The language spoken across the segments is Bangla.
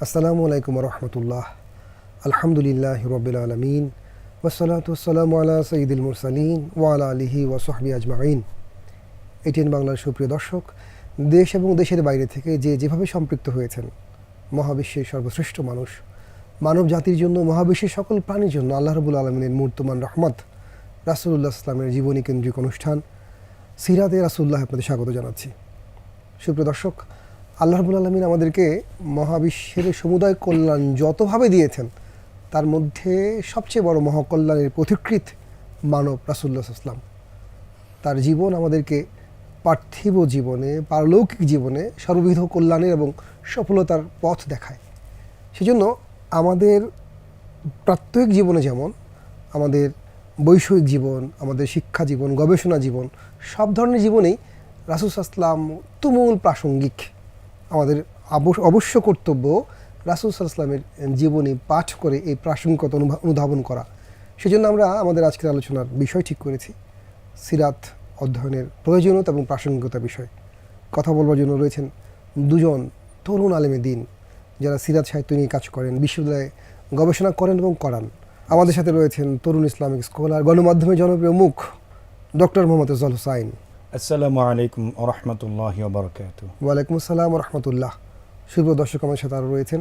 আসসালামু আলাইকুম রহমতুল্লাহ আলহামদুলিল্লাহ রবিল আলমিন। ওসলাত ওসালাম আলা সঈদুল মুরসালিন ওয়ালা আলিহি ওয়াসহবি আজমাইন। এটিএন বাংলার সুপ্রিয় দর্শক, দেশ এবং দেশের বাইরে থেকে যে যেভাবে সম্পৃক্ত হয়েছেন, মহাবিশ্বের সর্বশ্রেষ্ঠ মানুষ, মানব জাতির জন্য, মহাবিশ্বের সকল প্রাণীর জন্য আল্লাহ রবুল আলমিনের মূর্তমান রহমত রাসুল্লাহ ইসলামের জীবনী কেন্দ্রিক অনুষ্ঠান সিরাতে রাসুল্লাহ আপনাদের স্বাগত জানাচ্ছি। সুপ্রিয় দর্শক, আল্লাহ রবুল আলমিন আমাদেরকে মহাবিশ্বের সমুদায় কল্যাণ যতভাবে দিয়েছেন, তার মধ্যে সবচেয়ে বড় মহাকল্যাণের পথিকৃত মানব রাসুল্লাহ ইসলাম তার জীবন আমাদেরকে পার্থিব জীবনে, পারলৌকিক জীবনে সর্ববিধ কল্যাণের এবং সফলতার পথ দেখায়। সেজন্য আমাদের প্রাত্যহিক জীবনে যেমন আমাদের বৈষয়িক জীবন, আমাদের শিক্ষা জীবন, গবেষণা জীবন, সব ধরনের জীবনেই রাসুল আসলাম তুমুল প্রাসঙ্গিক আমাদের অবশ্য কর্তব্য রাসুল সাল্লামের জীবনী পাঠ করে এই প্রাসঙ্গিকতা অনুধাবন করা। সেজন্য আমরা আমাদের আজকের আলোচনার বিষয় ঠিক করেছি, সিরাত অধ্যয়নের প্রয়োজনীয়তা এবং প্রাসঙ্গিকতা বিষয়। কথা বলবার জন্য রয়েছেন দুজন তরুণ আলেমে দিন, যারা সিরাত সাহিত্য নিয়ে কাজ করেন, বিশ্ববিদ্যালয়ে গবেষণা করেন এবং করান। আমাদের সাথে রয়েছেন তরুণ ইসলামিক স্কলার গণমাধ্যমে জনপ্রিয় মুখ ডক্টর মোহাম্মদ এজল হুসাইন। আসসালামু আলাইকুম ওরহমতুল্লাহ বারকাত ওয়ালাইকুম আসসালাম রহমতুল্লাহ। শুভ দর্শক আমাদের সাথে আরও রয়েছেন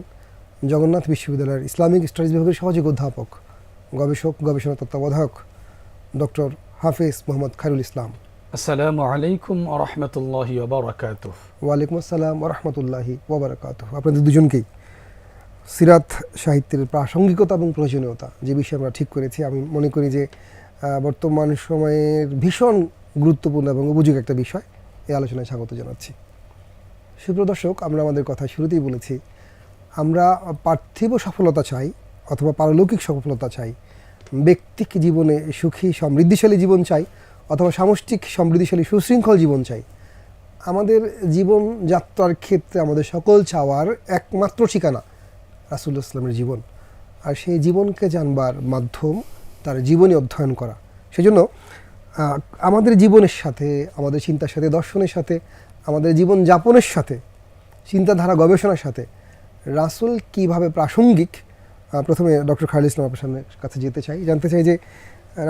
জগন্নাথ বিশ্ববিদ্যালয়ের ইসলামিক স্টাডিজ বিভাগের সহযোগী অধ্যাপক গবেষক গবেষণা তত্ত্বাবধায়ক ডক্টর হাফিজ মোহাম্মদ খায়রুল ইসলাম। আসসালামু আলাইকুম রহমতুল্লাহি ওবরাকাত ওয়ালাইকুম আসসালাম রহমতুল্লাহি ওবরাকাত আপনাদের দুজনকেই সিরাত সাহিত্যের প্রাসঙ্গিকতা এবং প্রয়োজনীয়তা, যে বিষয়ে আমরা ঠিক করেছি। আমি মনে করি যে বর্তমান সময়ের ভীষণ গুরুত্বপূর্ণ এবং উপযোগী একটা বিষয় এই আলোচনায় স্বাগত জানাচ্ছি। সুপ্রদর্শক আমরা আমাদের কথা শুরুতেই বলেছি, আমরা পার্থিব সফলতা চাই অথবা পারলৌকিক সফলতা চাই, ব্যক্তিক জীবনে সুখী সমৃদ্ধিশালী জীবন চাই অথবা সামষ্টিক সমৃদ্ধিশালী সুশৃঙ্খল জীবন চাই। আমাদের জীবনযাত্রার ক্ষেত্রে আমাদের সকল চাওয়ার একমাত্র ঠিকানা রাসুল্লাহ ইসলামের জীবন। আর সেই জীবনকে জানবার মাধ্যম তার জীবনী অধ্যয়ন করা। সেজন্য আমাদের জীবনের সাথে, আমাদের চিন্তার সাথে, দর্শনের সাথে, আমাদের জীবন যাপনের সাথে, চিন্তাধারা গবেষণার সাথে, রাসুল কীভাবে প্রাসঙ্গিক প্রথমে ডক্টর খালিদ ইসলাম আপনার কাছে যেতে চাই, জানতে চাই যে,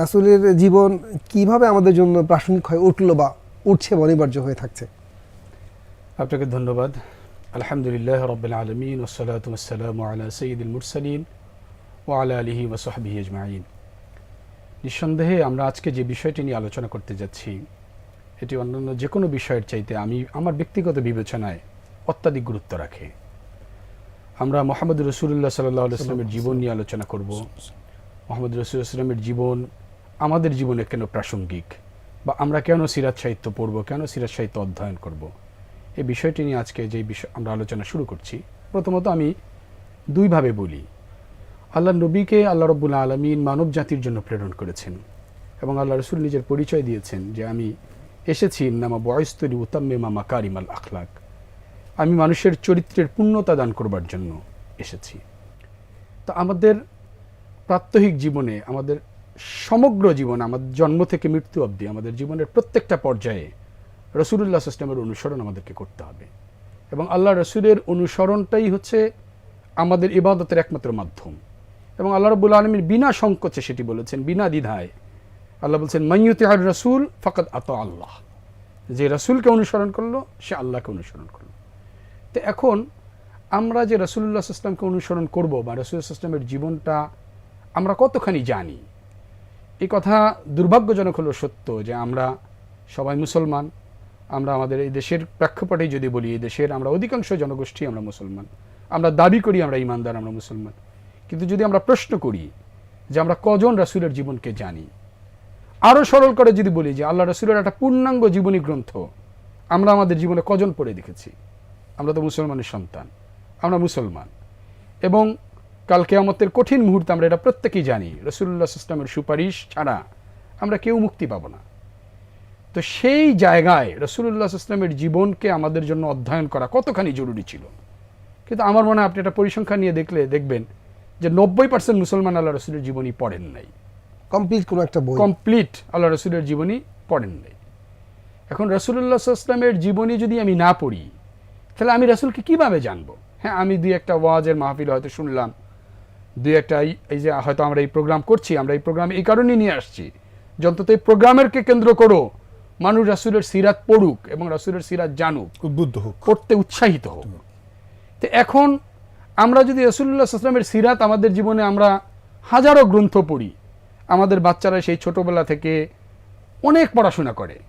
রাসুলের জীবন কীভাবে আমাদের জন্য প্রাসঙ্গিক হয়ে উঠল বা উঠছে, অনিবার্য হয়ে থাকছে। আপনাকে ধন্যবাদ। আলহামদুলিল্লাহ রবিল আলমিন ওসলাত ওসালাম আলা সঈদুল মুরসালিন ও আলা আলিহি ওসহাবি আজমাইন। নিঃসন্দেহে আমরা আজকে যে বিষয়টি নিয়ে আলোচনা করতে যাচ্ছি এটি অন্যান্য যে কোনো বিষয়ের চাইতে আমি আমার ব্যক্তিগত বিবেচনায় অত্যাধিক গুরুত্ব রাখে। আমরা মোহাম্মদ রসুল্লাহ সাল্লাহ ইসলামের জীবন নিয়ে আলোচনা করব। মোহাম্মদ রসুল ইসলামের জীবন আমাদের জীবনে কেন প্রাসঙ্গিক? বা আমরা কেন সিরাজ সাহিত্য পড়ব কেন সিরাজ সাহিত্য অধ্যয়ন করব? এই বিষয়টি নিয়ে আজকে যে বিষয় আমরা আলোচনা শুরু করছি, প্রথমত আমি দুইভাবে বলি। আল্লাহ নবীকে আল্লাহ রব্বুল আলমিন মানব জাতির জন্য প্রেরণ করেছেন এবং আল্লাহ রসুল নিজের পরিচয় দিয়েছেন যে আমি এসেছি নামা বয়স্তরি মামা কারিমাল আখলাক। আমি মানুষের চরিত্রের পূর্ণতা দান করবার জন্য এসেছি। তো আমাদের প্রাত্যহিক জীবনে, আমাদের সমগ্র জীবন, আমাদের জন্ম থেকে মৃত্যু অবধি, আমাদের জীবনের প্রত্যেকটা পর্যায়ে রসুলুল্লাহ ইসলামের অনুসরণ আমাদেরকে করতে হবে। এবং আল্লাহ রসুলের অনুসরণটাই হচ্ছে আমাদের ইবাদতের একমাত্র মাধ্যম। এবং আল্লাহ রবুল আলমীর বিনা সংকোচে সেটি বলেছেন, বিনা দ্বিধায়। আল্লাহ বলছেন মাইয়ুতি আর রসুল ফকত আত আল্লাহ। যে রসুলকে অনুসরণ করল, সে আল্লাহকে অনুসরণ করল। তো এখন আমরা যে রসুল্লাহ ইসলামকে অনুসরণ করব বা রসুল ইসলামের জীবনটা আমরা কতখানি জানি, এই কথা দুর্ভাগ্যজনক হলো সত্য যে আমরা সবাই মুসলমান। আমরা আমাদের এই দেশের প্রেক্ষাপটেই যদি বলি, এই দেশের আমরা অধিকাংশ জনগোষ্ঠী আমরা মুসলমান। আমরা দাবি করি আমরা ইমানদার, আমরা মুসলমান। কিন্তু যদি আমরা প্রশ্ন করি যে আমরা কজন রাসুলের জীবনকে জানি আরও সরল করে যদি বলি যে আল্লাহ রসুলের একটা পূর্ণাঙ্গ জীবনী গ্রন্থ, আমরা আমাদের জীবনে কজন পড়ে দেখেছি? আমরা তো মুসলমানের সন্তান, আমরা মুসলমান। এবং কাল কেয়ামতের কঠিন মুহূর্তে আমরা এটা প্রত্যেকেই জানি রসুল্লাহ ইসলামের সুপারিশ ছাড়া আমরা কেউ মুক্তি পাবো না। তো সেই জায়গায় রসুল্লাহ ইসলামের জীবনকে আমাদের জন্য অধ্যয়ন করা কতখানি জরুরি ছিল? কিন্তু আমার মনে হয় আপনি একটা পরিসংখ্যান নিয়ে দেখলে দেখবেন যে নব্বই পার্সেন্ট মুসলমান আল্লাহ রসুলের জীবনী পড়েন নাই। কমপ্লিট কোনো একটা বই। কমপ্লিট আল্লাহ রসুলের জীবনী পড়েন নাই। এখন রসুল্লাহ ইসলামের জীবনী যদি আমি না পড়ি তাহলে আমি রসুলকে কীভাবে জানব? হ্যাঁ আমি দুই একটা ওয়াজের মাহফিল হয়তো শুনলাম দুই একটা এই- যে হয়তো আমরা এই প্রোগ্রাম করছি আমরা এই প্রোগ্রাম এই কারণেই নিয়ে আসছি। যে অন্তত এই প্রোগ্রামেরকে কেন্দ্র করো মানুষ রাসুলের সিরাত পড়ুক এবং রাসুলের সিরাত জানুক উদ্বুদ্ধ হোক। পড়তে উৎসাহিত হোক। তো এখন আমরা যদি রসুল্লাহ আসলামের সিরাত আমাদের জীবনে আমরা হাজারো গ্রন্থ পড়ি আমাদের বাচ্চারা সেই ছোটবেলা থেকে অনেক পড়াশোনা করে।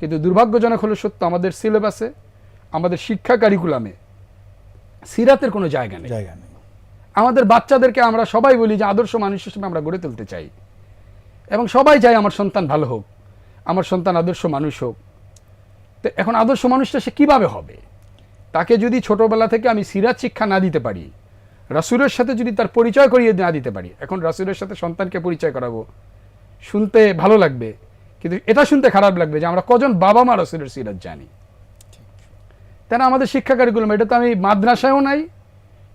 কিন্তু দুর্ভাগ্যজনক হলো সত্য আমাদের সিলেবাসে আমাদের শিক্ষা কারিকুলামে সিরাতের কোনো জায়গা নেই। জায়গা নেই। আমাদের বাচ্চাদেরকে আমরা সবাই বলি যে আদর্শ মানুষ হিসেবে আমরা গড়ে তুলতে চাই। এবং সবাই চাই আমার সন্তান ভালো হোক। আমার সন্তান আদর্শ মানুষ হোক। তো এখন আদর্শ মানুষটা সে কীভাবে হবে? তাকে যদি ছোটবেলা থেকে আমি সিরাজ শিক্ষা না দিতে পারি, রাসুলের সাথে যদি তার পরিচয় করিয়ে না দিতে পারি, এখন রাসুলের সাথে সন্তানকে পরিচয় করাবো, শুনতে ভালো লাগবে। কিন্তু এটা শুনতে খারাপ লাগবে যে আমরা কজন বাবা মা রাসুলের সিরাত জানি। তাই না আমাদের শিক্ষা কারিকুলাম এটা তো আমি মাদ্রাসায়ও নাই,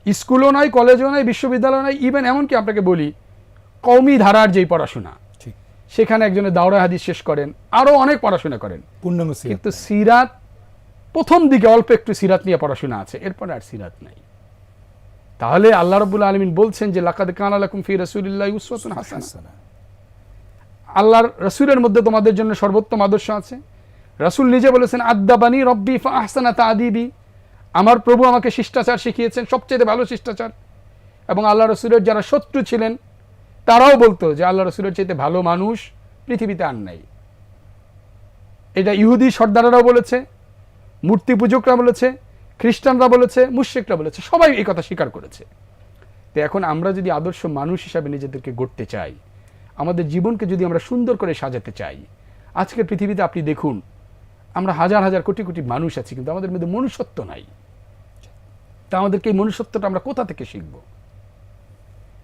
স্কুলও নয় কলেজও নয় বিশ্ববিদ্যালয় নয় ইভেন এমনকি আপনাকে বলি কৌমি ধারার যেই পড়াশোনা সেখানে একজনে দাওরা হাদিস শেষ করেন আরও অনেক পড়াশোনা করেন। পূর্ণাঙ্গ কিন্তু সিরাত প্রথম দিকে অল্প একটু সিরাত নিয়ে পড়াশোনা আছে এরপরে আর সিরাত নাই। তাহলে আল্লাহ রবুল আলমিন বলছেন যে লাকাদ কান আলাকুম ফি রসুলিল্লাহ উসওয়াতুন হাসানা। হাসানা। আল্লাহর রসুলের মধ্যে তোমাদের জন্য সর্বোত্তম আদর্শ আছে। রাসূল নিজে বলেছেন আদ্দাবানি রব্বি ফা আহসানা তাদিবি। আমার প্রভু আমাকে শিষ্টাচার শিখিয়েছেন সবচেয়ে ভালো শিষ্টাচার। এবং আল্লাহ রসুলের যারা শত্রু ছিলেন তারাও বলতো যে আল্লাহ রসুলের চাইতে ভালো মানুষ পৃথিবীতে আর নাই। এটা ইহুদি সর্দারেরাও বলেছে, মূর্তি পূজকরা বলেছে, খ্রিস্টানরা বলেছে, মুশ্রিকরা বলেছে, সবাই এই কথা স্বীকার করেছে। তো এখন আমরা যদি আদর্শ মানুষ হিসাবে নিজেদেরকে গড়তে চাই, আমাদের জীবনকে যদি আমরা সুন্দর করে সাজাতে চাই আজকের পৃথিবীতে আপনি দেখুন, আমরা হাজার হাজার কোটি কোটি মানুষ আছি, কিন্তু আমাদের মধ্যে মনুষ্যত্ব নাই। তা আমাদেরকে এই মনুষ্যত্বটা আমরা কোথা থেকে শিখব?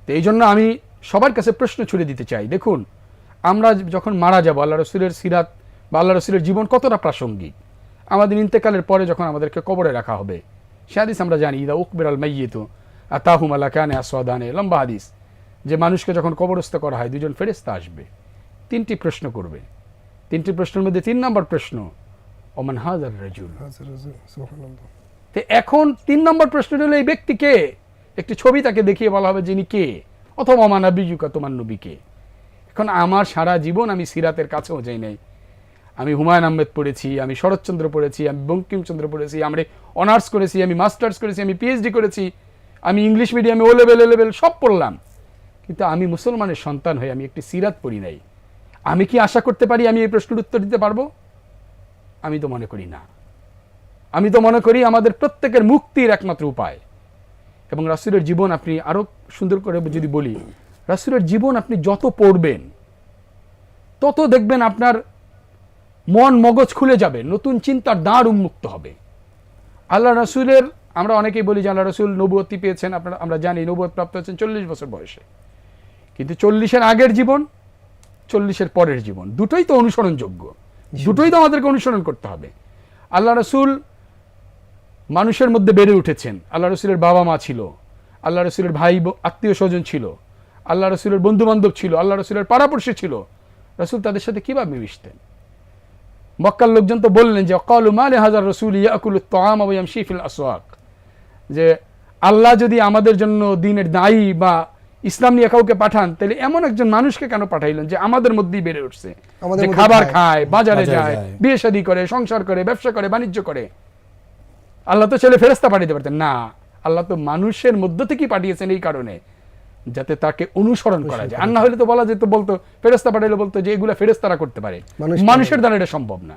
তো এই জন্য আমি সবার কাছে প্রশ্ন ছুড়ে দিতে চাই। দেখুন আমরা যখন মারা যাব আল্লাহ রসুলের সিরাত বা আল্লাহ রসুলের জীবন কতটা প্রাসঙ্গিক। আমাদের ইন্তেকালের পরে যখন আমাদেরকে কবরে রাখা হবে সে হাদিস আমরা জানি ইদা উকবের আল মাইয়েত আর তাহুম আল্লাহ কানে আসওয়াদানে লম্বা হাদিস যে মানুষকে যখন কবরস্থ করা হয় দুজন ফেরেস্তা আসবে তিনটি প্রশ্ন করবে। তিনটি প্রশ্নের মধ্যে তিন নম্বর প্রশ্ন ওমান হাজার রাজুল। তো এখন তিন নম্বর প্রশ্নটা হলো এই ব্যক্তি কে? একটি ছবি তাকে দেখিয়ে বলা হবে যিনি কে? অথবা অমানা বিজুকা তোমার নবীকে। এখন আমার সারা জীবন আমি সিরাতের কাছেও যাই নাই। আমি হুমায়ুন আহমেদ পড়েছি, আমি শরৎচন্দ্র পড়েছি, আমি বঙ্কিমচন্দ্র পড়েছি, আমি অনার্স করেছি, আমি মাস্টার্স করেছি, আমি পিএইচডি করেছি, আমি ইংলিশ মিডিয়ামে ও লেভেল, এ লেভেল সব পড়লাম। কিন্তু আমি মুসলমানের সন্তান হয়ে আমি একটি সিরাত পড়ি নাই। আমি কি আশা করতে পারি আমি এই প্রশ্নের উত্তর দিতে পারব? আমি তো মনে করি না। আমি তো মনে করি আমাদের প্রত্যেকের মুক্তির একমাত্র উপায়। এবং রাসুলের জীবন আপনি আরও সুন্দর করে যদি বলি রাসুলের জীবন আপনি যত পড়বেন তত দেখবেন আপনার মন মগজ খুলে যাবে নতুন চিন্তার দ্বার উন্মুক্ত হবে। আল্লাহ রসুলের আমরা অনেকেই বলি যে আল্লাহ রসুল নবুয়তি পেয়েছেন আপনারা আমরা জানি নবুয়ত প্রাপ্ত হয়েছেন চল্লিশ বছর বয়সে। কিন্তু চল্লিশের আগের জীবন চল্লিশের পরের জীবন দুটোই তো অনুসরণযোগ্য। দুটোই তো আমাদেরকে অনুসরণ করতে হবে। আল্লাহ রসুল মানুষের মধ্যে বেড়ে উঠেছেন। আল্লাহ রসুলের বাবা মা ছিল। আল্লাহ রসুলের ভাই আত্মীয় স্বজন ছিল। আল্লাহ রসুলের বন্ধু বান্ধব ছিল। আল্লাহ রসুলের পাড়াপড়শি ছিল। রসুল তাদের সাথে কীভাবে মিশতেন? মক্কার লোকজন তো বললেন যে অকাল মালে হাজার রসুল ইয়াকুল তাম আবয়াম শিফিল আসওয়াক। যে আল্লাহ যদি আমাদের জন্য দিনের দায়ী বা ইসলাম নিয়ে কাউকে পাঠান তাহলে এমন একজন মানুষকে কেন পাঠাইলেন যে আমাদের মধ্যেই বেড়ে উঠছে? আমাদের খাবার খায়। বাজারে যায়। বিয়ে শাদী করে সংসার করে ব্যবসা করে বাণিজ্য করে। আল্লাহ তো ছেলে ফেরেস্তা পাঠাতে পারতেন। না আল্লাহ তো মানুষের মধ্য থেকেই পাঠিয়েছেন এই কারণে যাতে তাকে অনুসরণ করা যায়। আর না হলে তো বলা যেত বলতো ফেরেস্তা পাঠাইলে বলতো যে এগুলা ফেরেস্তারা করতে পারে। মানুষের দ্বারা এটা সম্ভব না।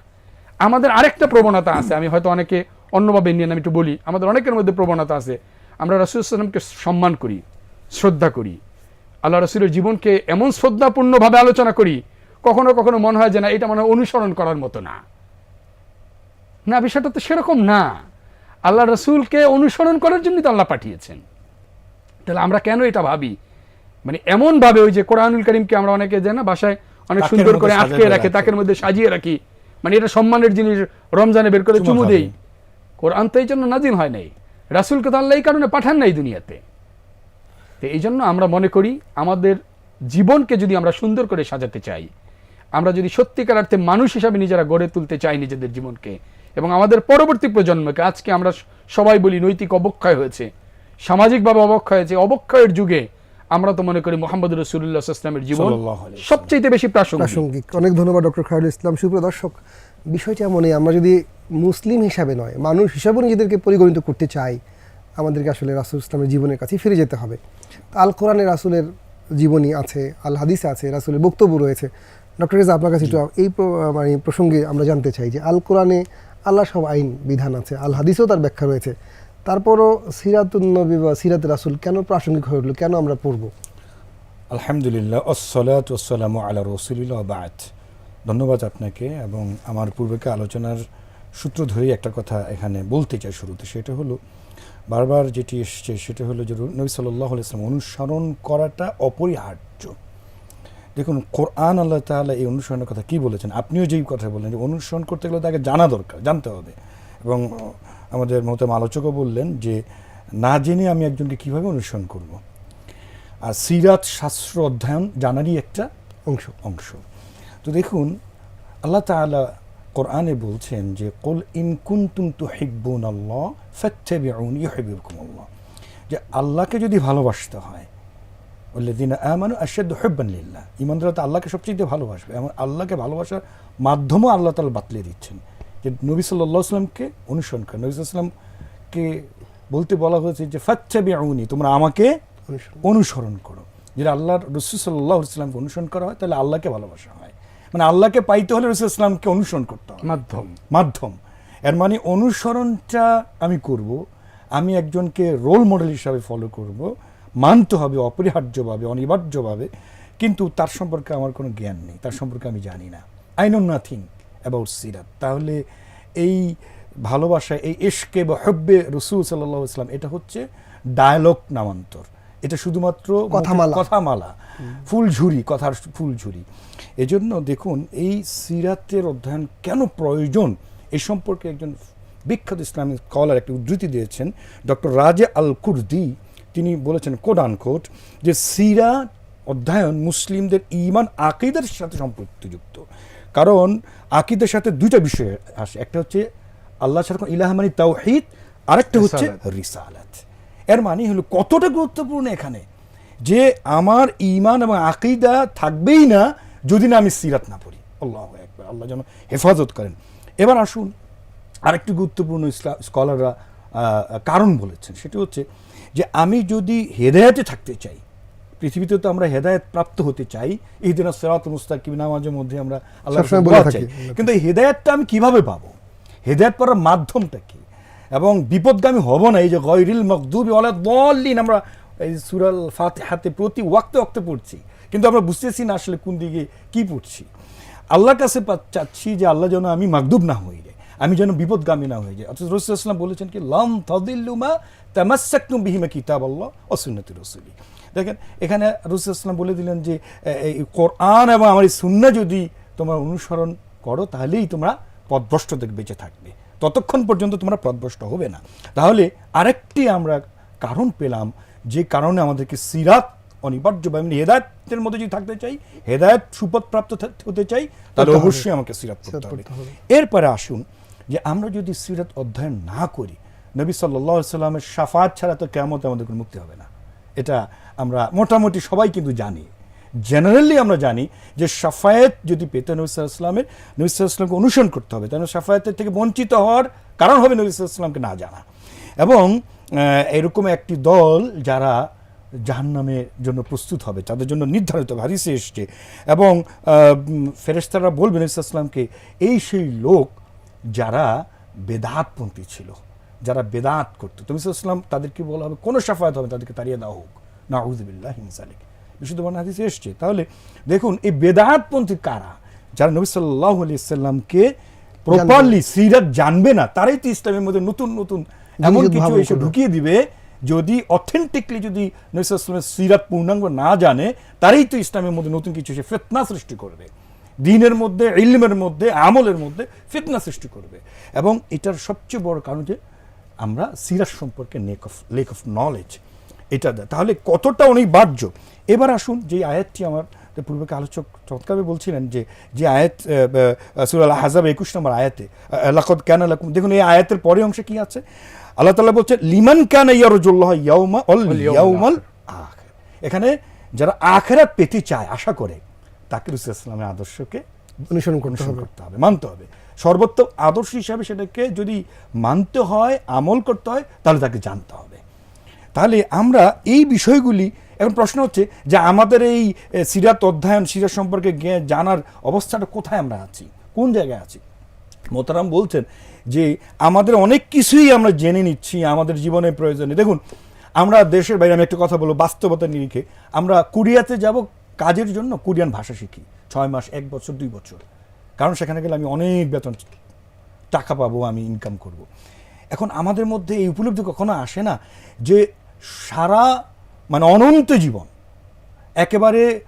আমাদের আরেকটা প্রবণতা আছে আমি হয়তো অনেকে অন্যভাবে নিয়ে আমি একটু বলি আমাদের অনেকের মধ্যে প্রবণতা আছে আমরা রাসুলামকে সম্মান করি শ্রদ্ধা করি। আল্লাহ রসুলের জীবনকে এমন শ্রদ্ধাপূর্ণভাবে আলোচনা করি কখনো কখনো মনে হয় যে না এটা মনে অনুসরণ করার মতো না। না বিষয়টা তো সেরকম না। আল্লাহ রসুলকে অনুসরণ করার জন্যই তো আল্লাহ পাঠিয়েছেন। তাহলে আমরা কেন এটা ভাবি? মানে এমন ভাবে ওই যে কোরআনুল করিমকে আমরা অনেকে জানি না বাসায় অনেক সুন্দর করে আটকে রাখে। তাকের মধ্যে সাজিয়ে রাখি। মানে এটা সম্মানের জিনিস রমজানে বের করে চুমু দেই। কোরআন তো এই জন্য নাজিল হয় নাই। রাসুলকে তো আল্লাহ এই কারণে পাঠান নাই দুনিয়াতে। তো এই জন্য আমরা মনে করি আমাদের জীবনকে যদি আমরা সুন্দর করে সাজাতে চাই আমরা যদি সত্যিকার অর্থে মানুষ হিসাবে নিজেরা গড়ে তুলতে চাই নিজেদের জীবনকে এবং আমাদের পরবর্তী প্রজন্মকে আজকে আমরা সবাই বলি নৈতিক অবক্ষয় হয়েছে সামাজিকভাবে অবক্ষয় হয়েছে অবক্ষয়ের যুগে আমরা তো মনে করি মোহাম্মদ রসুল্লাহ ইসলামের জীবন। সবচেয়ে বেশি প্রাসঙ্গিক। অনেক ধন্যবাদ ডক্টর খায়রুল ইসলাম। সুপ্রিয় দর্শক বিষয়টা এমনই আমরা যদি মুসলিম হিসাবে নয় মানুষ হিসাবে নিজেদেরকে পরিগণিত করতে চাই আমাদেরকে আসলে রাসুল ইসলামের জীবনের কাছে ফিরে যেতে হবে। আল কোরআনে রাসুলের জীবনী আছে আল হাদিসে আছে রাসুলের বক্তব্য রয়েছে। ডক্টর রেজা আপনার কাছে একটু এই মানে প্রসঙ্গে আমরা জানতে চাই যে আল কোরআনে আল্লাহ সব আইন, বিধান আছে। আল হাদিসেও তার ব্যাখ্যা রয়েছে। তারপরও সিরাতুন্নবী বা সিরাত রাসুল কেন প্রাসঙ্গিক হয়ে উঠল? কেন আমরা পড়ব? আলহামদুলিল্লাহ আসসালাত আসসালামু আলা রসুলিল্লাহ বাদ। ধন্যবাদ আপনাকে এবং আমার পূর্বেকে আলোচনার সূত্র ধরেই একটা কথা এখানে বলতে চাই শুরুতে, সেটা হলো, বারবার যেটি এসছে সেটা হলো যে নবী সাল্লাহ ইসলাম অনুসরণ করাটা অপরিহার্য। দেখুন, কোরআন আল্লাহ তাআলা এই অনুসরণের কথা কি বলেছেন? আপনিও যেই কথা বললেন যে অনুসরণ করতে গেলে তাকে জানা দরকার, জানতে হবে। এবং আমাদের মতো আলোচকও বললেন যে, না জেনে আমি একজনকে কীভাবে অনুসরণ করব। আর সিরাত শাস্ত্র অধ্যয়ন জানারই একটা অংশ অংশ। তো দেখুন, আল্লাহ তাআলা কোরআনে বলছেন যে, কুল ইন কুনতুম তুহিব্বুন আল্লাহ ফাত্তাবিউনি ইউহিব্বুকুম আল্লাহ যে আল্লাহকে যদি ভালোবাসতে হয় ওয়াল্লাযীনা আমানু আশাদ্দু হুব্বান লিল্লাহ ঈমানদাররা তো আল্লাহকে সবচেয়ে ভালোবাসবে। এমন আল্লাহকে ভালোবাসার মাধ্যমও আল্লাহ তাআলা বাতলিয়ে দিচ্ছেন। যে নবী সাল্লাল্লাহু আলাইহি সাল্লামকে অনুসরণ করেন নবী সাল্লামকে বলতে বলা হয়েছে যে ফাত্তাবিউনি তোমরা আমাকে অনুসরণ অনুসরণ করো। যদি আল্লাহ রসুল সাল্লাহ ইসলামকে অনুসরণ করা হয় তাহলে আল্লাহকে ভালোবাসা হয়। মানে আল্লাহকে পাইতে হলে রসুল ইসলামকে অনুসরণ করতে হবে। মাধ্যম। মাধ্যম। এর মানে অনুসরণটা আমি করব আমি একজনকে রোল মডেল হিসাবে ফলো করব মানতে হবে অপরিহার্যভাবে অনিবার্যভাবে। কিন্তু তার সম্পর্কে আমার কোনো জ্ঞান নেই তার সম্পর্কে আমি জানি না। আই নো নাথিং অ্যাবাউট সিরাত। তাহলে এই ভালোবাসা এই এশকে বা হব্বে রসুল সাল্লাহ ইসলাম এটা হচ্ছে ডায়ালগ নামান্তর। এটা শুধুমাত্র কথামালা। কথামালা। ফুলঝুরি কথার ফুলঝুরি এজন্য দেখুন এই সিরাতের অধ্যয়ন কেন প্রয়োজন? এই সম্পর্কে একজন বিখ্যাত ইসলামিক স্কলার একটি উদ্ধৃতি দিয়েছেন ডক্টর রাজে আল কুর্দি তিনি বলেছেন কোড আনকোট যে সিরাত অধ্যয়ন মুসলিমদের ইমান আকিদের সাথে সম্পৃক্তযুক্ত। কারণ আকিদের সাথে দুইটা বিষয় আসে একটা হচ্ছে আল্লাহ সাথে ইলাহ মানে তাওহিদ আরেকটা হচ্ছে রিসালাত। এর মানে হলো কতটা গুরুত্বপূর্ণ এখানে? যে আমার ইমান এবং আকিদা থাকবেই না যদি না আমি সিরাত না পড়ি। আল্লাহ একবার আল্লাহ যেন হেফাজত করেন। এবার আসুন আরেকটি গুরুত্বপূর্ণ স্কলাররা আহ, কারণ বলেছেন সেটি হচ্ছে যে আমি যদি হেদায়েতে থাকতে চাই পৃথিবীতে তো আমরা হেদায়েত প্রাপ্ত হতে চাই এই দিন সেরাত মুস্তাকিম নামাজের মধ্যে আমরা আল্লাহ চাই। কিন্তু এই হেদায়েতটা আমি কীভাবে পাবো? হেদায়েত পাওয়ার মাধ্যমটা কি? এবং বিপদগামী হব না এই যে গয়রিল মকদুবি দলিন আমরা এই সুরাল ফাতে হাতে প্রতি ওয়াক্তে ওয়াক্তে পড়ছি। কিন্তু আমরা বুঝতেছি না আসলে কোন দিকে কি পড়ছি। আল্লাহর কাছে চাচ্ছি যে আল্লাহ যেন আমি মাকদুব না যাই আমি যেন বিপদগামী না হয়ে যাই। অথচ রসুলাম বলেছেন কি লম তদিল্লুমা তামাসাক্তুম বিহিমা কিতাব আল্লাহ অসুন্নতি রসুলি। দেখেন এখানে রসুলাম বলে দিলেন যে এই কোরআন এবং আমার এই সুন্না যদি তোমরা অনুসরণ করো তাহলেই তোমরা পথভ্রষ্ট থেকে বেঁচে থাকবে। ততক্ষণ পর্যন্ত তোমরা পথভ্রষ্ট হবে না। তাহলে আরেকটি আমরা কারণ পেলাম যে কারণে আমাদেরকে সিরাত অনিবার্য বা এমনি হেদায়তের মধ্যে যদি থাকতে চাই হেদায়ত সুপথ প্রাপ্ত হতে চাই তাহলে অবশ্যই আমাকে সিরাত পড়তে হবে। এরপরে আসুন যে আমরা যদি সিরাত অধ্যয়ন না করি, নবী সাল্লাহ সাল্লামের সাফাত ছাড়া তো কেমন আমাদের কোনো মুক্তি হবে না। এটা আমরা মোটামুটি সবাই কিন্তু জানি। জেনারেলি আমরা জানি যে সাফায়েত যদি পেতে নবী সাল্লামের, নবী সাল্লামকে অনুসরণ করতে হবে। তাহলে সাফায়েতের থেকে বঞ্চিত হওয়ার কারণ হবে নবী সাল্লামকে না জানা। এবং এরকম একটি দল যারা জাহান্নামের জন্য প্রস্তুত হবে, তাদের জন্য নির্ধারিত হাদিসে এসছে। এবং ফেরেস্তারা বলবেন ইসলামকে এই সেই লোক যারা বেদাতপন্থী ছিল যারা বেদাত করতো। তুমি ইসলাম তাদেরকে বলা হবে কোনো সাফায়াত হবে তাদেরকে তাড়িয়ে দেওয়া হোক। না উজবিল্লাহ হিমসালিক বিশুদ্ধ বান হাদিসে এসছে। তাহলে দেখুন এই বেদাতপন্থী কারা? যারা নবী সাল্লাহ আলি সাল্লামকে প্রপারলি সিরাত জানবে না তারাই তো ইসলামের মধ্যে নতুন নতুন এমন কিছু এসে ঢুকিয়ে দিবে যদি অথেন্টিকলি যদি নবিসামের সিরাত পূর্ণাঙ্গ না জানে তারাই তো ইসলামের মধ্যে নতুন কিছু এসে ফেতনা সৃষ্টি করবে। দিনের মধ্যে ইলমের মধ্যে আমলের মধ্যে ফিতনা সৃষ্টি করবে। এবং এটার সবচেয়ে বড় কারণ যে আমরা সিরাত সম্পর্কে lack of lack of knowledge এটা দেয়। তাহলে কতটা অনিবার্য এবার আসুন যে আয়াতটি আমার পূর্বে আলোচক চমৎকারভাবে বলছিলেন যে যে আয়াত সুরাল হাজাব একুশ নম্বর আয়াতে লাকদ কেন লাকুম দেখুন এই আয়াতের পরে অংশে কি আছে? আল্লাহ তাআলা বলছে লিমান কান ইয়ারজুল্লাহ ইয়াউমা অল ইয়াউমাল আখ এখানে যারা আখেরাত পেতে চায় আশা করে তাকে রসুল ইসলামের আদর্শকে অনুসরণ করতে হবে। করতে হবে মানতে হবে। সর্বোত্তম আদর্শ হিসাবে সেটাকে যদি মানতে হয় আমল করতে হয় তাহলে তাকে জানতে হবে। তাহলে আমরা এই বিষয়গুলি এখন প্রশ্ন হচ্ছে যে আমাদের এই সিরাত অধ্যয়ন সিরাত সম্পর্কে জানার অবস্থাটা কোথায় আমরা আছি? কোন জায়গায় আছি? মোতারাম বলছেন যে আমাদের অনেক কিছুই আমরা জেনে নিচ্ছি আমাদের জীবনে প্রয়োজনে। দেখুন আমরা দেশের বাইরে আমি একটা কথা বলব বাস্তবতার নিরিখে। আমরা কুরিয়াতে যাব কাজের জন্য কোরিয়ান ভাষা শিখি। ছয় মাস, এক বছর, দুই বছর। কারণ সেখানে গেলে আমি অনেক বেতন টাকা পাবো, আমি ইনকাম করব। এখন আমাদের মধ্যে এই উপলব্ধি কখনো আসে না যে সারা মানে অনন্ত জীবন, একেবারে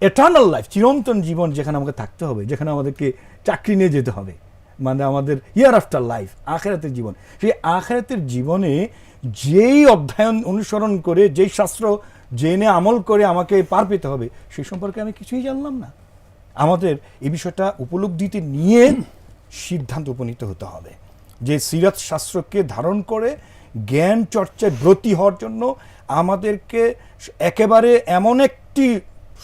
এটার্নাল লাইফ চিরন্তন জীবন যেখানে আমাকে থাকতে হবে, যেখানে আমাদেরকে চাকরি নিয়ে যেতে হবে। মানে আমাদের ইয়ার আফটার লাইফ আখেরাতের জীবন। সেই আখেরাতের জীবনে যেই অধ্যয়ন অনুসরণ করে, যেই শাস্ত্র জেনে আমল করে আমাকে পার পেতে হবে সেই সম্পর্কে আমি কিছুই জানলাম না। আমাদের এই বিষয়টা উপলব্ধিতে নিয়ে সিদ্ধান্ত উপনীত হতে হবে যে সিরাত শাস্ত্রকে ধারণ করে, জ্ঞান চর্চায় ব্রতী হওয়ার জন্য আমাদেরকে একেবারে এমন একটি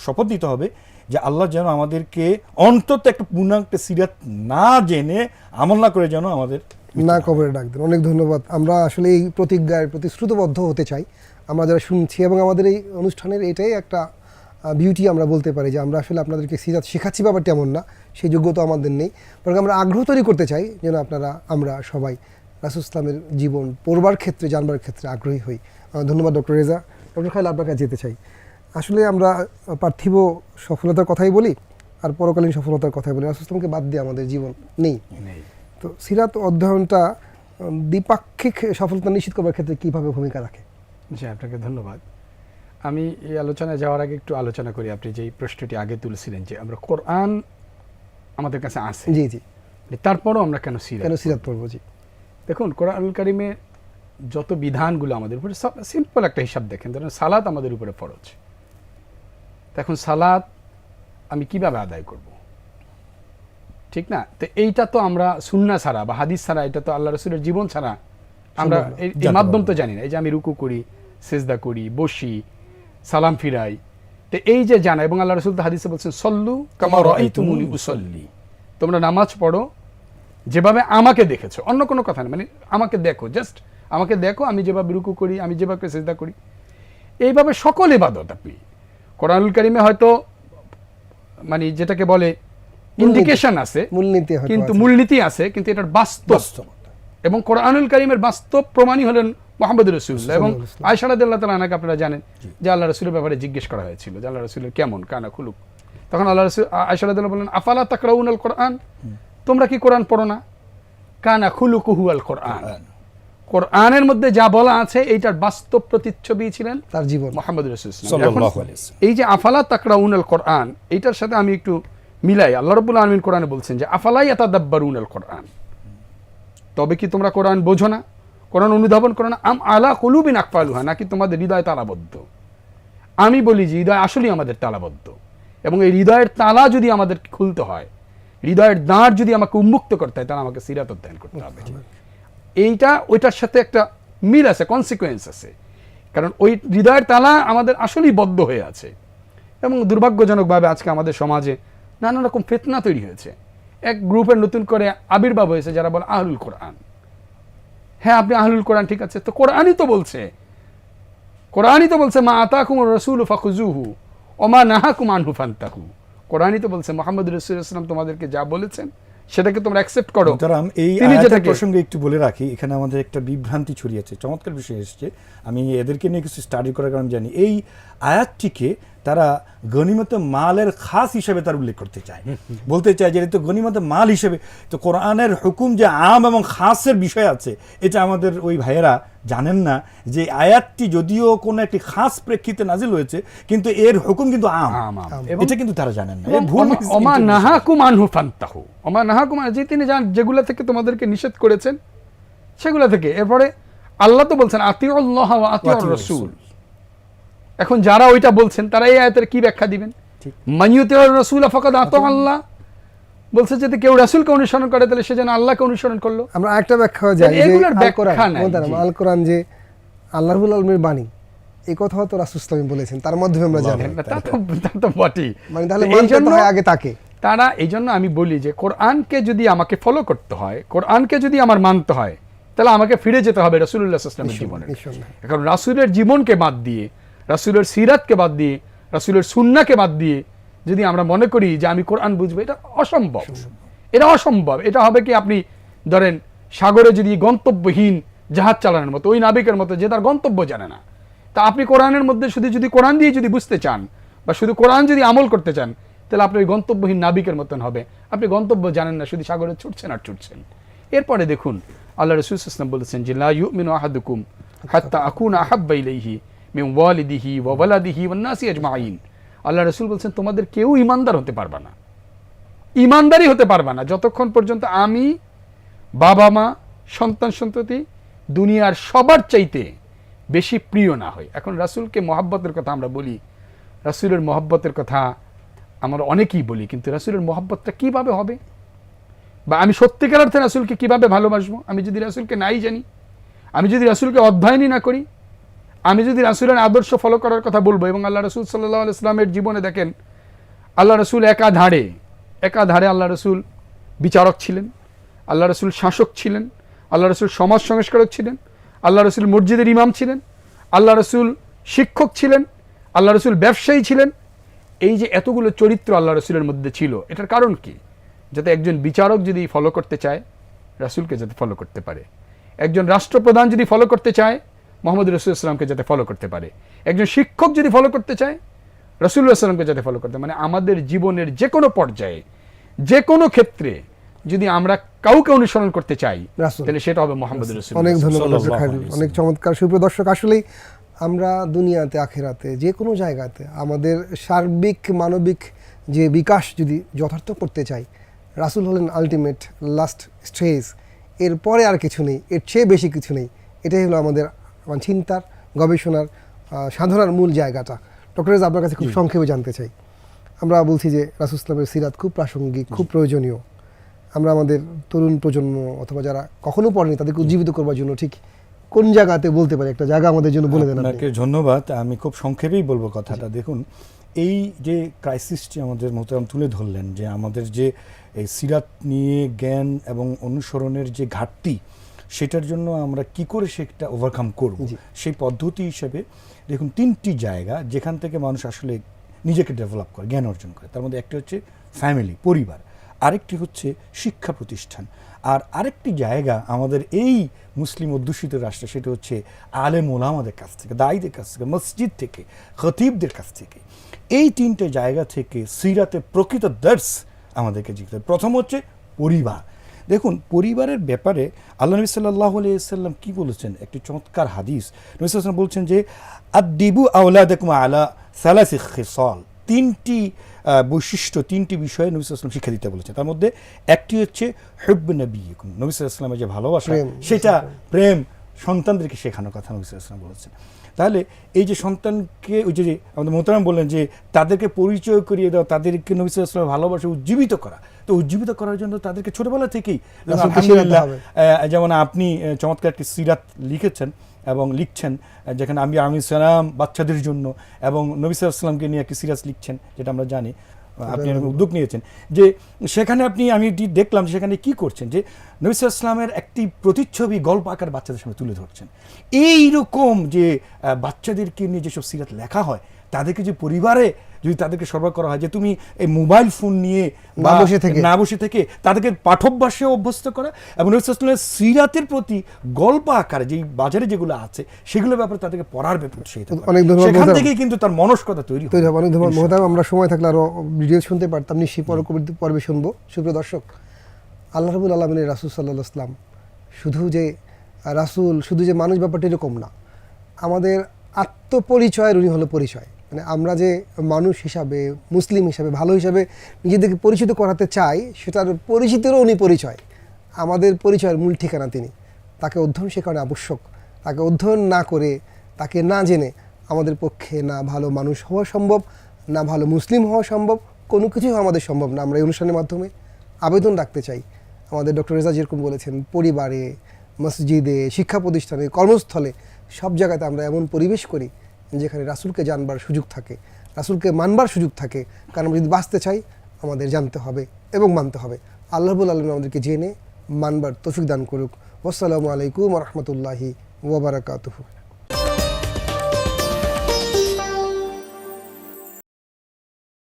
শপথ দিতে হবে যে আল্লাহ যেন আমাদেরকে অন্তত একটা পূর্ণাঙ্গ একটা সিরাত না জেনে আমল না করে যেন আমাদের না কবরে ডাক দেন। অনেক ধন্যবাদ। আমরা আসলে এই প্রতিজ্ঞায় প্রতিশ্রুতবদ্ধ হতে চাই। আমরা যারা শুনছি এবং আমাদের এই অনুষ্ঠানের এটাই একটা বিউটি আমরা বলতে পারি যে আমরা আসলে আপনাদেরকে সিরাত শেখাচ্ছি ব্যাপারটা এমন না। সেই যোগ্যতা আমাদের নেই। বরং আমরা আগ্রহ তৈরি করতে চাই যেন আপনারা আমরা সবাই রাসুল ইসলামের জীবন পড়বার ক্ষেত্রে জানবার ক্ষেত্রে আগ্রহী হই। ধন্যবাদ ডক্টর রেজা। ডক্টর খাইল আপনার কাছে যেতে চাই। আসলে আমরা পার্থিব সফলতার কথাই বলি আর পরকালীন সফলতার কথাই বলি। রাসুল ইসলামকে বাদ দিয়ে আমাদের জীবন নেই। নেই। তো সিরাত অধ্যয়নটা দ্বিপাক্ষিক সফলতা নিশ্চিত করার ক্ষেত্রে কীভাবে ভূমিকা রাখে? জি আপনাকে ধন্যবাদ। আমি এই আলোচনায় যাওয়ার আগে একটু আলোচনা করি। আপনি যেই প্রশ্নটি আগে তুলছিলেন যে আমরা কোরআন আমাদের কাছে আছে। জি জি। তারপরও আমরা কেন সিরাত কেন সিরাত পড়ব? জি। দেখুন কোরআন কারিমে যত বিধানগুলো আমাদের উপরে সিম্পল একটা হিসাব দেখেন। ধরেন সালাত আমাদের উপরে ফরজ। এখন সালাত আমি কীভাবে আদায় করব? ঠিক না? তো এইটা তো আমরা সুন্না ছাড়া বা হাদিস ছাড়া এটা তো আল্লাহ রসুলের জীবন ছাড়া আমরা এই- মাধ্যম তো জানি না। এই যে আমি রুকু করি সেজদা করি বসি সালাম ফিরাই তো এই যে জানা এবং আল্লাহ রসুল তো হাদিসে বলছেন সল্লু কামা রাআইতুমুনি উসাল্লি। তোমরা নামাজ পড়ো যেভাবে আমাকে দেখেছ অন্য কোনো কথা না মানে আমাকে দেখো জাস্ট আমাকে দেখো আমি যেভাবে রুকু করি আমি যেভাবে সেজদা করি। এইভাবে সকল ইবাদত আপনি কোরআনুল কারিমে হয়তো মানে যেটাকে বলে ইন্ডিকেশন আছে মূলনীতি কিন্তু মূলনীতি আছে কিন্তু এটার বাস্তব। এবং কোরআনুল কারিমের বাস্তব প্রমাণই হলেন মোহাম্মদ রসুল্লাহ এবং সাল্লাল্লাহু আয়সা রাদিয়াল্লাহু তাআলা আনহাকে আপনারা জানেন যে আল্লাহ রসুলের ব্যাপারে জিজ্ঞেস করা হয়েছিল যে আল্লাহ রসুলের কেমন কানা খুলুক। তখন আল্লাহ রসুল আয়সা রাদিয়াল্লাহু বললেন আফালা তাকরাউনাল কোরআন? তোমরা কি কোরআন পড়ো না? কানা খুলুকুহু আল কোরআন। কোরআনের মধ্যে যা বলা আছে এইটার বাস্তব প্রতিচ্ছবি ছিলেন তার জীবন। মোহাম্মদ। এই যে আফালা তাকরাউন আল কোরআন এইটার সাথে আমি একটু মিলাই। আল্লাহ রব্বুল আলমিন কোরআনে বলছেন যে আফালাই আতাদাব্বারুন আল কোরআন। তবে কি তোমরা কোরআন বোঝো না? কোরআন অনুধাবন করো না? আম আলা কলুবিন আকফালুহা নাকি তোমাদের হৃদয় তালাবদ্ধ? আমি বলি যে হৃদয় আসলেই আমাদের তালাবদ্ধ। এবং এই হৃদয়ের তালা যদি আমাদের খুলতে হয় হৃদয়ের দাঁড় যদি আমাকে উন্মুক্ত করতে হয় তাহলে আমাকে সিরাত অধ্যয়ন করতে হবে। এইটা, ওইটার সাথে একটা মিল আছে কনসিকুয়েন্স আছে। কারণ ওই হৃদয়ের তালা আমাদের আসলেই বদ্ধ হয়ে আছে। এবং দুর্ভাগ্যজনকভাবে আজকে আমাদের সমাজে নানা রকম ফেতনা তৈরি হয়েছে। এক গ্রুপের নতুন করে আবির্ভাব হয়েছে যারা বলে আহলুল কোরআন। হ্যাঁ আপনি আহলুল কোরআন, ঠিক আছে। তো কোরআনই তো বলছে। কোরআনই তো বলছে, মা আতাকুম রসুল ফাখুজুহু ওমা নাহাকুম আনহু ফান্তাহু। কোরআনই তো বলছে মোহাম্মদ রসুল ইসলাম তোমাদেরকে যা বলেছেন সেটাকে তোমরা অ্যাকসেপ্ট করো। সুতরাং এই আয়াতের প্রসঙ্গে একটু বলে রাখি এখানে আমাদের একটা বিভ্রান্তি ছড়িয়েছে চমৎকার বিষয় এসেছে। আমি এদেরকে নিয়ে কিছু স্টাডি করার কারণ জানি। এই আয়াতটিকে তারা গনিমত মালের খাস হিসেবে তার উল্লেখ করতে চায়। বলতে চায় যে তো গনিমত মাল হিসেবে তো কোরআনের হুকুম যে আম এবং খাসের বিষয় আছে এটা আমাদের ওই ভাইয়েরা জানেন না যে আয়াতটি যদিও কোনো একটি খাস প্রেক্ষিতে নাজিল হয়েছে কিন্তু এর হুকুম কিন্তু আম। এটা কিন্তু তারা জানেন না। অমা- নাহাকুম আনহু ফান্তাহু। অমা নাহাকুম যে তিনি যান যেগুলা থেকে তোমাদেরকে নিষেধ করেছেন সেগুলা থেকে। এরপরে আল্লাহ তো বলছেন আতিউল্লাহ আতিউর রাসূল। এখন যারা ওইটা বলছেন তারা এই আয়াতের কি ব্যাখ্যা দিবেন? মানিয়তে রসুল ফকাদ আত আল্লাহ। বলছে যদি কেউ রাসূলকে অনুসরণ করে তাহলে সে যেন আল্লাহকে অনুসরণ করল। আমরা একটা ব্যাখ্যা এগুলোর আল কোরআন ব্যাখ্যা। আল যে আলমীর বাণী এই কথাও তো রাসুল ইসলামী বলেছেন তার মাধ্যমে আমরা জানি তা তো তা তো বটেই। মানে তাহলে হয় আগে তাকে। তারা এই জন্য আমি বলি যে কোরআনকে যদি আমাকে ফলো করতে হয় কোরআনকে যদি আমার মানতে হয় তাহলে আমাকে ফিরে যেতে হবে রাসুল্লাহ ইসলামের জীবনে। এখন রাসুলের জীবনকে বাদ দিয়ে রাসুলের সিরাতকে বাদ দিয়ে, রাসুলের সুন্নাকে বাদ দিয়ে যদি আমরা মনে করি যে আমি কোরআন বুঝব, এটা অসম্ভব। এটা অসম্ভব। এটা হবে কি আপনি ধরেন সাগরে যদি গন্তব্যহীন জাহাজ চালানোর মতো, ওই নাবিকের মতো যে তার গন্তব্য জানে না, তা আপনি কোরআনের মধ্যে শুধু যদি কোরআন দিয়ে যদি বুঝতে চান বা শুধু কোরআন যদি আমল করতে চান, তাহলে আপনি ওই গন্তব্যহীন নাবিকের মতন হবে। আপনি গন্তব্য জানেন না, শুধু সাগরে ছুটছেন আর ছুটছেন। এরপরে দেখুন, আল্লাহ রসুল ইসলাম বলেছেন যে, লা ইউমিনু আহাদুকুম হাত্তা আকুন আহাব্বা মিন ওয়ালিদিহি ওয়া ওয়ালাদিহি ওয়ান নাসি আজমাইন আল্লাহ রসুল বলছেন, তোমাদের কেউ ইমানদার হতে পারবে না। ইমানদারই হতে পারবে না। যতক্ষণ পর্যন্ত আমি, বাবা মা, সন্তান সন্ততি দুনিয়ার সবার চাইতে বেশি প্রিয় না হয় এখন রাসূলকে মহাব্বতের কথা আমরা বলি। রাসূলের মহাব্বতের কথা আমরা অনেকেই বলি, কিন্তু রাসূলের মহাব্বতটা কীভাবে হবে? বা আমি সত্যিকার অর্থে রাসূলকে কীভাবে ভালোবাসবো? আমি যদি রাসূলকে নাই জানি, আমি যদি রাসূলকে অধ্যয়নই না করি আমি যদি রাসূলের আদর্শ ফলো করার কথা বলব এবং আল্লাহ রসুল সাল্লাহ ইসলামের জীবনে দেখেন, আল্লাহ রসুল একাধারে একাধারে আল্লাহ রসুল বিচারক ছিলেন, আল্লাহ রসুল শাসক ছিলেন, আল্লাহ রসুল সমাজ সংস্কারক ছিলেন, আল্লাহ রসুল মসজিদের ইমাম ছিলেন, আল্লাহ রসুল শিক্ষক ছিলেন, আল্লাহ রসুল ব্যবসায়ী ছিলেন। এই যে এতগুলো চরিত্র আল্লাহ রসুলের মধ্যে ছিল, এটার কারণ কি? যাতে একজন বিচারক যদি ফলো করতে চায়, রাসূলকে যাতে ফলো করতে পারে। একজন রাষ্ট্রপ্রধান যদি ফলো করতে চায় মোহাম্মদ রসুল ইসলামকে যাতে ফলো করতে পারে। একজন শিক্ষক যদি ফলো করতে চায় রসুল্লাহ সাল্লামকে যাতে ফলো করতে মানে আমাদের জীবনের যে কোনো পর্যায়ে যে কোনো ক্ষেত্রে যদি আমরা কাউকে অনুসরণ করতে চাই রাসূল। তাহলে সেটা হবে মোহাম্মদ রসুল। অনেক ধন্যবাদ অনেক চমৎকার। সুপ্রিয় দর্শক আসলেই আমরা দুনিয়াতে আখেরাতে যে কোনো জায়গাতে আমাদের সার্বিক মানবিক যে বিকাশ যদি যথার্থ করতে চাই রাসূল হলেন আলটিমেট লাস্ট স্টেজ এরপরে আর কিছু নেই এর চেয়ে বেশি কিছু নেই। এটাই হলো আমাদের আমার চিন্তার গবেষণার সাধনার মূল জায়গাটা। ডক্টর রেজা, আপনার কাছে খুব সংক্ষেপে জানতে চাই। আমরা বলছি যে রাসুল ইসলামের সিরাত খুব প্রাসঙ্গিক খুব প্রয়োজনীয়। আমরা আমাদের তরুণ প্রজন্ম অথবা যারা কখনো পড়েনি তাদেরকে উজ্জীবিত করবার জন্য ঠিক কোন জায়গাতে বলতে পারি? একটা জায়গা আমাদের জন্য বলে দেন আপনি। আপনাকে ধন্যবাদ। আমি খুব সংক্ষেপেই বলব কথাটা। দেখুন এই যে ক্রাইসিসটি আমাদের মোহতারাম তুলে ধরলেন যে আমাদের যে এই সিরাত নিয়ে জ্ঞান এবং অনুসরণের যে ঘাটতি সেটার জন্য আমরা কি করে সেটা ওভারকাম করব? সেই পদ্ধতি হিসেবে দেখুন তিনটি জায়গা যেখান থেকে মানুষ আসলে নিজেকে ডেভেলপ করে জ্ঞান অর্জন করে। তার মধ্যে একটি হচ্ছে ফ্যামিলি পরিবার। আরেকটি হচ্ছে শিক্ষা প্রতিষ্ঠান। আর আরেকটি জায়গা আমাদের এই মুসলিম অধ্যুষিত রাষ্ট্র সেটা হচ্ছে আলেম ওলামাদের কাছ থেকে দায়ীদের কাছ থেকে মসজিদ থেকে খতিবদের কাছ থেকে। এই তিনটে জায়গা থেকে সিরাতে প্রকৃত দর্শ আমাদেরকে হবে। প্রথম হচ্ছে পরিবার। দেখুন পরিবারের ব্যাপারে আল্লাহ নবী সাল্লাহ আলিয়াল্লাম কি বলেছেন? একটি চমৎকার হাদিস। নবী সাল্লাম বলছেন যে আদিবু আউলাদকুম আলা সালাসি খিসাল। তিনটি বৈশিষ্ট্য তিনটি বিষয়ে নবী সাল্লাম শিক্ষা দিতে বলেছেন। তার মধ্যে একটি হচ্ছে হেব্ব নবী নবী সাল্লামের যে ভালোবাসা সেটা প্রেম সন্তানদেরকে শেখানোর কথা নবী সাল্লাম বলেছেন। তাহলে এই যে সন্তানকে ওই যে আমাদের মোহতারাম বললেন যে তাদেরকে পরিচয় করিয়ে দেওয়া তাদেরকে নবী সাল্লামের ভালোবাসা উজ্জীবিত করা। তো উজ্জীবিত করার জন্য তাদেরকে ছোটবেলা থেকেই যেমন আলহামদুলিল্লাহ, যেমন আপনি চমৎকার একটি সিরাত লিখেছেন এবং লিখছেন যেখানে আমি আমি সালাম বাচ্চাদের জন্য এবং নবী সাল্লামকে নিয়ে একটি সিরাজ লিখছেন যেটা আমরা জানি। আপনি এরকম উদ্যোগ নিয়েছেন যে সেখানে আপনি আমি দেখলাম সেখানে কি করছেন যে নবিস ইসলামের একটি প্রতিচ্ছবি গল্প আকার বাচ্চাদের সামনে তুলে ধরছেন। এইরকম যে বাচ্চাদেরকে নিয়ে যেসব সিরাত লেখা হয় তাদেরকে যে পরিবারে যদি তাদেরকে সরবরাহ করা হয় যে তুমি এই মোবাইল ফোন নিয়ে না বসে থেকে। না বসে থেকে তাদেরকে পাঠ্যভ্যাসে অভ্যস্ত করা এবং ওয়াসাল্লামের সিরাতের প্রতি গল্প আকারে যেই বাজারে যেগুলো আছে সেগুলোর ব্যাপারে তাদেরকে পড়ার ব্যাপারে উৎসাহিত অনেক ধন্যবাদ সেখান থেকেই কিন্তু তার মনস্কতা তৈরি। তৈরি হবে অনেক ধন্যবাদ মহতাব আমরা সময় থাকলে আরও ভিডিও শুনতে পারতাম নিশ্চয়ই পরবর্তী পর্বে শুনব। সুপ্রিয় দর্শক আল্লাহ রবুল আলমিনের রাসুল সাল্লাহ ইসলাম শুধু যে রাসুল শুধু যে মানুষ ব্যাপারটা এরকম না আমাদের আত্মপরিচয়ের উনি হলো পরিচয়। মানে আমরা যে মানুষ হিসাবে, মুসলিম হিসাবে, ভালো হিসাবে নিজেদেরকে পরিচিত করাতে চাই, সেটার পরিচিতিরও উনি পরিচয়। আমাদের পরিচয়ের মূল ঠিকানা তিনি। তাকে অধ্যয়ন শেখানো আবশ্যক। তাকে অধ্যয়ন না করে, তাকে না জেনে আমাদের পক্ষে না ভালো মানুষ হওয়া সম্ভব, না ভালো মুসলিম হওয়া সম্ভব, কোনো কিছুই আমাদের সম্ভব না। আমরা এই অনুষ্ঠানের মাধ্যমে আবেদন রাখতে চাই। আমাদের ডক্টর রেজা যেরকম বলেছেন, পরিবারে, মসজিদে, শিক্ষা প্রতিষ্ঠানে, কর্মস্থলে সব জায়গাতে আমরা এমন পরিবেশ করি যেখানে রাসুলকে জানবার সুযোগ থাকে, রাসুলকে মানবার সুযোগ থাকে, কারণ আমরা যদি বাঁচতে চাই, আমাদের জানতে হবে এবং মানতে হবে। আল্লাহবুল আলম আমাদেরকে জেনে মানবার তৌফিক দান করুক। আসসালামু আলাইকুম রহমতুল্লাহি ওবরাকাতুহু